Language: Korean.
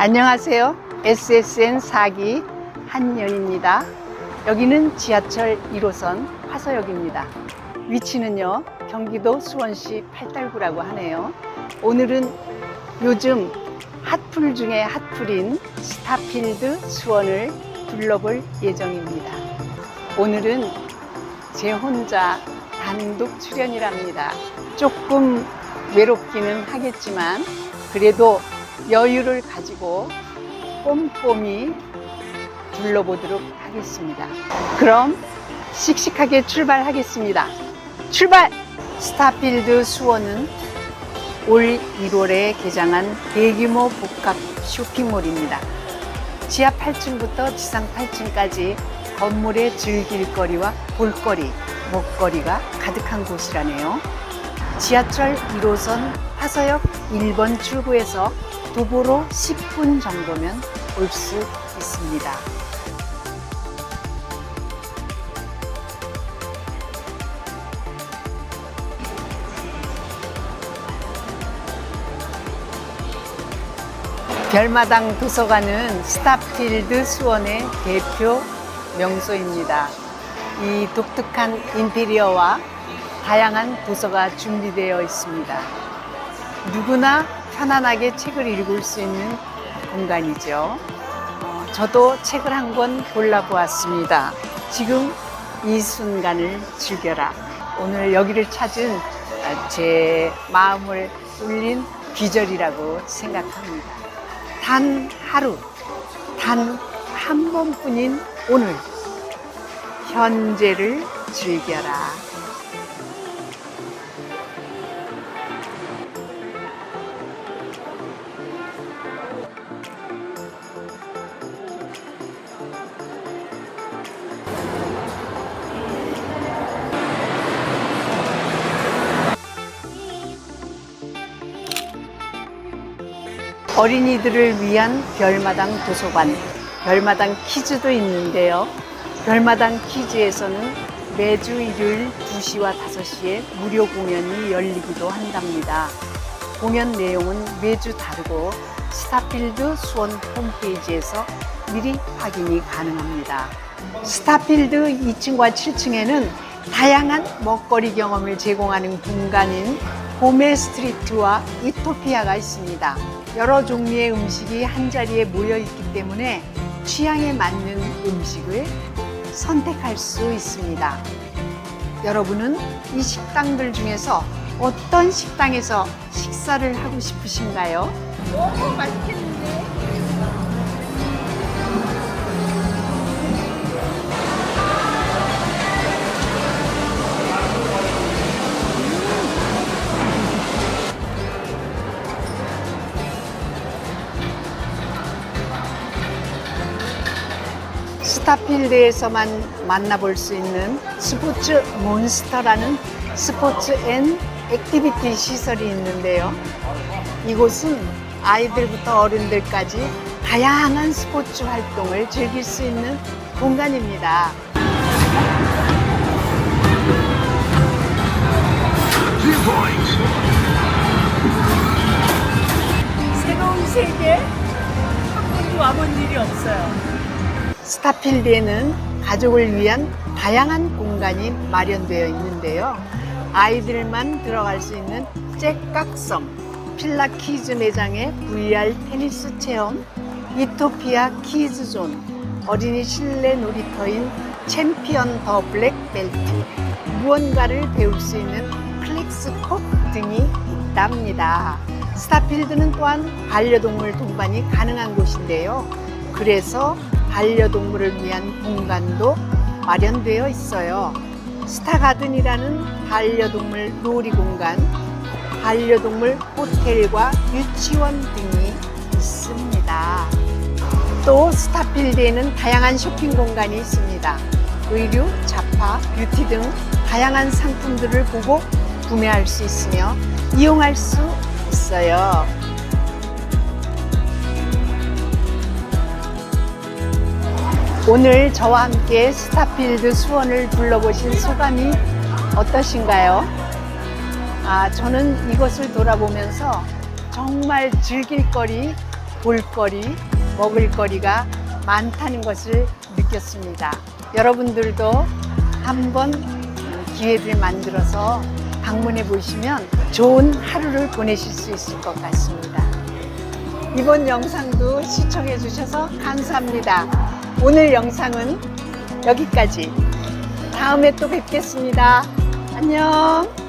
안녕하세요. SSN 4기 한연입니다. 여기는 지하철 1호선 화서역입니다. 위치는요, 경기도 수원시 팔달구라고 하네요. 오늘은 요즘 핫플 중에 핫플인 스타필드 수원을 둘러볼 예정입니다. 오늘은 제 혼자 단독 출연이랍니다. 조금 외롭기는 하겠지만 그래도 여유를 가지고 꼼꼼히 둘러보도록 하겠습니다. 그럼 씩씩하게 출발하겠습니다. 출발! 스타필드 수원은 올 1월에 개장한 대규모 복합 쇼핑몰입니다. 지하 8층부터 지상 8층까지 건물의 즐길 거리와 볼거리, 먹거리가 가득한 곳이라네요. 지하철 1호선 화서역 1번 출구에서 도보로 10분 정도면 올 수 있습니다. 별마당 도서관은 스타필드 수원의 대표 명소입니다. 이 독특한 인테리어와 다양한 도서가 준비되어 있습니다. 누구나 편안하게 책을 읽을 수 있는 공간이죠. 어, 저도 책을 한 권 골라보았습니다. 지금 이 순간을 즐겨라. 오늘 여기를 찾은 아, 제 마음을 울린 귀절이라고 생각합니다. 단 하루, 단 한 번뿐인 오늘, 현재를 즐겨라. 어린이들을 위한 별마당 도서관, 별마당 퀴즈도 있는데요. 별마당 퀴즈에서는 매주 일요일 2시와 5시에 무료 공연이 열리기도 한답니다. 공연 내용은 매주 다르고 스타필드 수원 홈페이지에서 미리 확인이 가능합니다. 스타필드 2층과 7층에는 다양한 먹거리 경험을 제공하는 공간인 고메 스트리트와 이토피아가 있습니다. 여러 종류의 음식이 한 자리에 모여 있기 때문에 취향에 맞는 음식을 선택할 수 있습니다. 여러분은 이 식당들 중에서 어떤 식당에서 식사를 하고 싶으신가요? 너무 맛있겠는 스타필드에서만 만나볼 수 있는 스포츠 몬스터라는 스포츠 앤 액티비티 시설이 있는데요. 이곳은 아이들부터 어른들까지 다양한 스포츠 활동을 즐길 수 있는 공간입니다. 새로운 세계 한 번도 와본 일이 없어요. 스타필드에는 가족을 위한 다양한 공간이 마련되어 있는데요. 아이들만 들어갈 수 있는 잭각성, 필라 키즈 매장의 VR 테니스 체험, 이토피아 키즈존, 어린이 실내 놀이터인 챔피언 더 블랙 벨트, 무언가를 배울 수 있는 플렉스콥 등이 있답니다. 스타필드는 또한 반려동물 동반이 가능한 곳인데요. 그래서 반려동물을 위한 공간도 마련되어 있어요. 스타가든이라는 반려동물 놀이 공간, 반려동물 호텔과 유치원 등이 있습니다. 또 스타필드에는 다양한 쇼핑 공간이 있습니다. 의류, 잡화, 뷰티 등 다양한 상품들을 보고 구매할 수 있으며 이용할 수 있어요. 오늘 저와 함께 스타필드 수원을 둘러보신 소감이 어떠신가요? 아, 저는 이것을 돌아보면서 정말 즐길 거리 볼거리, 먹을거리가 많다는 것을 느꼈습니다. 여러분들도 한번 기회를 만들어서 방문해 보시면 좋은 하루를 보내실 수 있을 것 같습니다. 이번 영상도 시청해 주셔서 감사합니다. 오늘 영상은 여기까지. 다음에 또 뵙겠습니다. 안녕.